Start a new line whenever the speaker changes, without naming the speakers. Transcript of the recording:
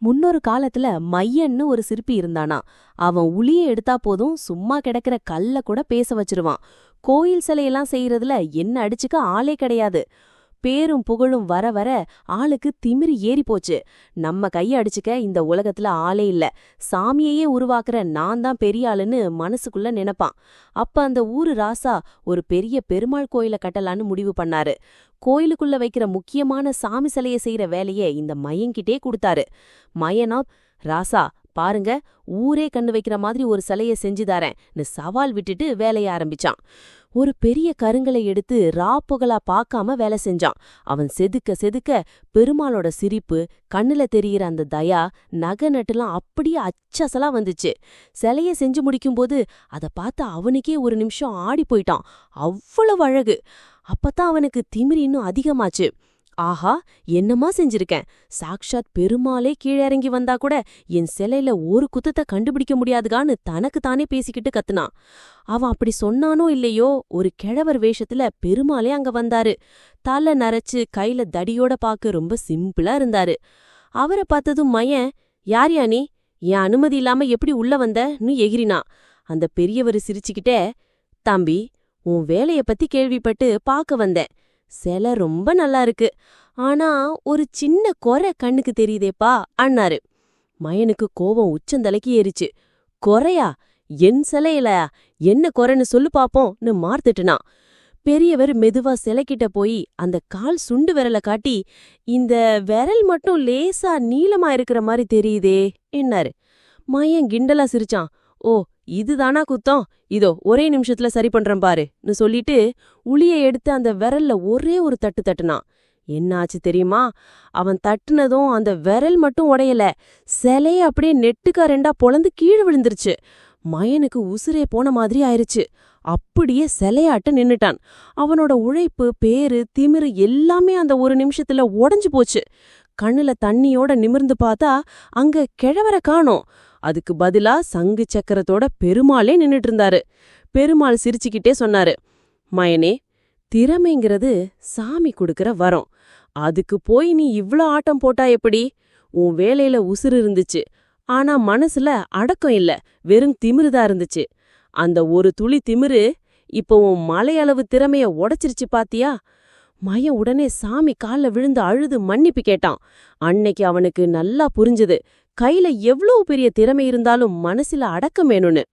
முன்னொரு காலத்துல மையன்னு ஒரு சிற்பி இருந்தானா. அவன் உளிய எடுத்தா போதும் சும்மா கிடக்கிற கல்ல கூட பேச வச்சிருவான். கோயில் சிலையெல்லாம் செய்யறதுல என்ன அடிச்சுக்க ஆளே கிடையாது. பேரும் புகழும் வர வர ஆளுக்கு திமிரு ஏறி போச்சு. நம்ம கைய அடிச்சுக்க இந்த உலகத்துல ஆளே இல்ல. சாமியையே உருவாக்குற நான் தான் பெரிய ஆளுன்னு மனசுக்குள்ள நினைப்பான். அப்ப அந்த ஊரு ராசா ஒரு பெரிய பெருமாள் கோயில கட்டலான்னு முடிவு பண்ணாரு. கோயிலுக்குள்ள வைக்கிற முக்கியமான சாமி சிலைய செய்யற வேலைய இந்த மையன்கிட்டே கொடுத்தாரு. மயனா ராசா பாருங்க ஊரே கண்ணு வைக்கிற மாதிரி ஒரு சிலைய செஞ்சு தரேன்னு சவால் விட்டுட்டு வேலைய ஆரம்பிச்சான். ஒரு பெரிய கருங்களை எடுத்து ரா புகழா பார்க்காம வேலை செஞ்சான். அவன் செதுக்க செதுக்க பெருமாளோட சிரிப்பு கண்ணுல தெரியிற அந்த தயா நகை நட்டுலாம் அப்படியே அச்சசலா வந்துச்சு. சிலைய செஞ்சு முடிக்கும்போது அத பார்த்து அவனுக்கே ஒரு நிமிஷம் ஆடி போயிட்டான். அவ்வளவு அழகு. அப்பத்தான் அவனுக்கு திமிரி இன்னும் அதிகமாச்சு. ஆஹா என்னமா செஞ்சிருக்கேன்? சாக்ஷாத் பெருமாளே கீழிறங்கி வந்தா கூட என் சிலையில ஒரு குத்தத்தை கண்டுபிடிக்க முடியாதுகான்னு தனக்கு தானே பேசிக்கிட்டு கத்துனான். அவன் அப்படி சொன்னானோ இல்லையோ ஒரு கிழவர் வேஷத்துல பெருமாளே அங்க வந்தாரு. தலை நரைச்சு கையில தடியோட பாக்க ரொம்ப சிம்பிளா இருந்தாரு. அவரை பார்த்ததும் மையன் யார் யா நீ? என் அனுமதி இல்லாம எப்படி உள்ள வந்தன்னு எகிரினா அந்த பெரியவர் சிரிச்சுக்கிட்டே தம்பி உன் வேலைய பத்தி கேள்விப்பட்டு பார்க்க வந்தேன். சிலை ரொம்ப நல்லா இருக்கு ஆனா ஒரு சின்ன குறை கண்ணுக்கு தெரியுதேப்பா அண்ணாரு மயனுக்கு கோவம் உச்சந்தலைக்கு ஏறிச்சு. குறையா? என் சிலையிலயா என்ன குறைன்னு சொல்லு பாப்போம்னு மார்த்திட்டுனான் பெரியவர் மெதுவா சிலைக்கிட்ட போய் அந்த கால் சுண்டு விரல காட்டி இந்த விரல் மட்டும் லேசா நீளமா இருக்கிற மாதிரி தெரியுதே என்னாரு. மயன் கிண்டலா சிரிச்சான். ஓ இதுதானா குத்தம்? இதோ ஒரே நிமிஷத்துல சரி பண்றேன் பாருன்னு சொல்லிட்டு உளிய எடுத்து அந்த விரல்ல ஒரே ஒரு தட்டு தட்டுனான். என்னாச்சு தெரியுமா? அவன் தட்டுனதும் அந்த விரல் மட்டும் உடையல. சிலைய அப்படியே நெட்டுக்கா ரெண்டா பொழந்து கீழே விழுந்துருச்சு. மயனுக்கு உசுரே போன மாதிரி ஆயிருச்சு. அப்படியே சிலையாட்ட நின்னுட்டான். அவனோட உழைப்பு பேரு திமிரு எல்லாமே அந்த ஒரு நிமிஷத்துல உடஞ்சு போச்சு. கண்ணுல தண்ணியோட நிமிர்ந்து பார்த்தா அங்க கிழவரை காணோம். அதுக்கு பதிலா சங்கு சக்கரத்தோட பெருமாளே நின்னுட்டு இருந்தாரு பெருமாள் சிரிச்சுக்கிட்டே சொன்னாரு மயனே திறமைங்கிறது சாமி கொடுக்கற வரம். அதுக்கு போய் நீ இவ்ளோ ஆட்டம் போட்டா எப்படி? உன் வேலையில உசுறு இருந்துச்சு. ஆனா மனசுல அடக்கம் இல்ல வெறும் திமிருதா இருந்துச்சு. அந்த ஒரு துளி திமிரு இப்போ உன் மலையளவு திறமைய உடைச்சிருச்சு பாத்தியா? மயன் உடனே சாமி கால்ல விழுந்து அழுது மன்னிப்பு கேட்டான். அன்னைக்கு அவனுக்கு நல்லா புரிஞ்சது கையில எவ்வளவு பெரிய திறமை இருந்தாலும் மனசுல அடக்கம் வேணும்னு.